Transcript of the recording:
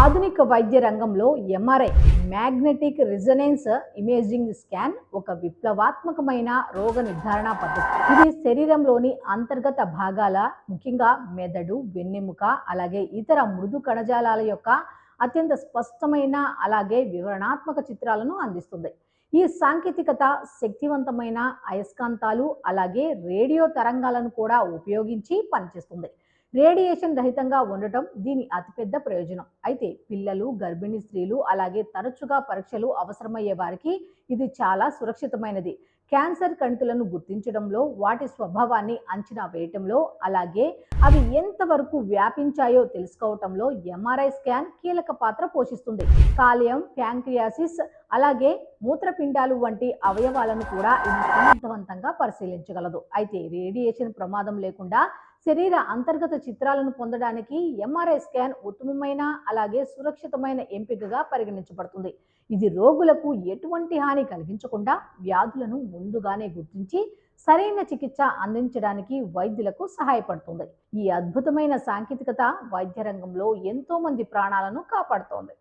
ఆధునిక వైద్య రంగంలో MRI magnetic resonance imaging scan ఒక విప్లవాత్మకమైన రోగ నిర్ధారణ పద్ధతి. ఇది శరీరంలోని అంతర్గత భాగాల ముఖ్యంగా మెదడు వెన్నెముక అలాగే ఇతర మృదు కణజాలాల యొక్క అత్యంత స్పష్టమైన అలాగే వివరణాత్మక చిత్రాలను అందిస్తుంది. ఈ సాంకేతికత శక్తివంతమైన అయస్కాంతాలు అలాగే రేడియో తరంగాలను కూడా ఉపయోగించి పనిచేస్తుంది. రేడియేషన్ రహితంగా ఉండటం దీని అతిపెద్ద ప్రయోజనం. అయితే పిల్లలు గర్భిణీ స్త్రీలు అలాగే తరచుగా పరీక్షలు అవసరమయ్యే వారికి ఇది చాలా సురక్షితమైనది. క్యాన్సర్ కణితులను గుర్తించడంలో వాటి స్వభావాన్ని అంచనా వేయటంలో అలాగే అవి ఎంతవరకు వ్యాపించాయో తెలుసుకోవటంలో ఎంఆర్ఐ స్కాన్ కీలక పాత్ర పోషిస్తుంది. కాలియం ప్యాంక్రియాసిస్ అలాగే మూత్రపిండాలు వంటి అవయవాలను కూడా సమర్థవంతంగా పరిశీలించగలదు. అయితే రేడియేషన్ ప్రమాదం లేకుండా శరీర అంతర్గత చిత్రాలను పొందడానికి ఎంఆర్ఐ స్కాన్ ఉత్తమమైన అలాగే సురక్షితమైన ఎంపికగా పరిగణించబడుతుంది. ఇది రోగులకు ఎటువంటి హాని కలిగించకుండా వ్యాధులను ముందుగానే గుర్తించి సరైన చికిత్స అందించడానికి వైద్యులకు సహాయపడుతుంది. ఈ అద్భుతమైన సాంకేతికత వైద్య రంగంలో ఎంతో మంది ప్రాణాలను కాపాడుతోంది.